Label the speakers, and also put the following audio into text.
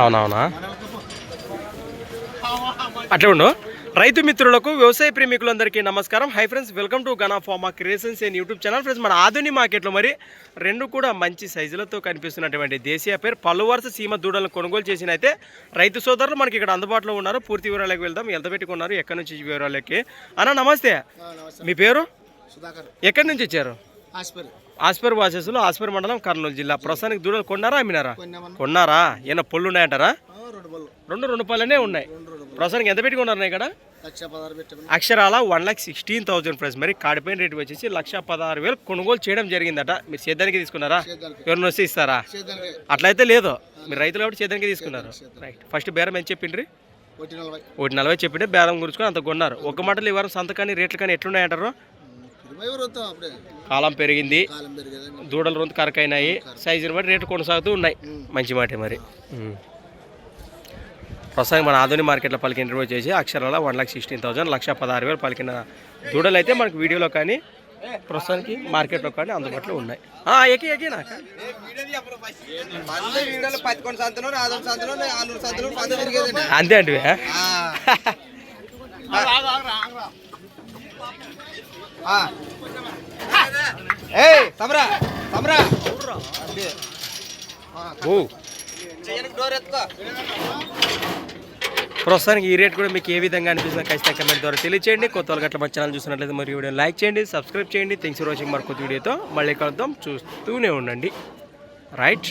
Speaker 1: అవునవునా? అట్లా ఉండు. రైతు మిత్రులకు వ్యవసాయ ప్రేమికులందరికీ నమస్కారం. Hi friends welcome to Gana pharma creations and YouTube channel friends మన ఆధునిక మార్కెట్లో మరి రెండు కూడా మంచి సైజులతో కనిపిస్తున్నటువంటి దేశీయ పేరు పలు వరుస సీమ దూడలను కొనుగోలు చేసిన అయితే రైతు సోదరులు మనకి ఇక్కడ అందుబాటులో ఉన్నారు. పూర్తి వివరాలకు వెళ్దాం. ఎంత పెట్టుకున్నారు? ఎక్కడి నుంచి వివరాలకి? అన్న నమస్తే. మీ పేరు? ఎక్కడి నుంచి వచ్చారు?
Speaker 2: ఆస్పరి
Speaker 1: వాసెస్లో ఆస్పర్ మండలం కర్నూలు జిల్లా. ప్రస్తుతానికి దూడలు కొన్నారా అమ్మినారా? కొన్నారా? ఏమైనా పొల్లు ఉన్నాయంటారా
Speaker 2: రెండు
Speaker 1: రెండు పళ్ళనే ఉన్నాయి. ప్రస్తుతానికి ఎంత పెట్టుకున్నారు ఇక్కడ? అక్షరాల one lakh sixteen thousand price మరి కాడిపోయిన రేట్ వచ్చేసి లక్ష పదహారు వేలు కొనుగోలు చేయడం జరిగిందట. మీరు సేద్యానికి తీసుకున్నారా? ఎవరిని వస్తే ఇస్తారా? అట్లయితే లేదు. మీరు రైతులు కాబట్టి సేద్యానికి తీసుకున్నారు. రైట్ ఫస్ట్ బేరం ఎంత చెప్పిండ్రి?
Speaker 2: ఒకటి నలభై.
Speaker 1: చెప్పిండే బేరం గురించి అంత కొన్నారు. ఒక మాటలు ఈ వారం సంతకాన్ని రేట్లు కానీ ఎట్లున్నాయంటారు కాలం పెరిగింది. దూడలు రొంత కరకైనాయి. సైజుని బట్టి రేటు కొనసాగుతూ ఉన్నాయి. మంచి మాటే మరి. ప్రస్తుతానికి మన ఆధునిక మార్కెట్లో పలికిన రేటు వచ్చేసి అక్షరాల వన్ లాక్ సిక్స్టీన్ థౌసండ్ లక్ష పదహారు వేలు పలికిన దూడలు అయితే మనకు వీడియోలో కానీ ప్రస్తుతానికి మార్కెట్లో కానీ అందుబాటులో ఉన్నాయి. ఆ, ఎక్కి ఎక్కి నాకు.
Speaker 2: మంది వీడియోలు సమరా సమరా
Speaker 1: ప్రస్తుతానికి ఈ రేట్ కూడా మీకు ఏ విధంగా అనిపిస్తుందో ఖచ్చితంగా కమెంట్ ద్వారా తెలియచేయండి. కొత్త వాళ్ళకి అట్లా మన ఛానల్ చూసినట్లయితే మరి వీడియో లైక్ చేయండి సబ్స్క్రైబ్ చేయండి. థ్యాంక్స్ ఫర్ వాచింగ్ మరి కొత్త వీడియోతో మళ్ళీ కలుద్దాం. చూస్తూనే ఉండండి. రైట్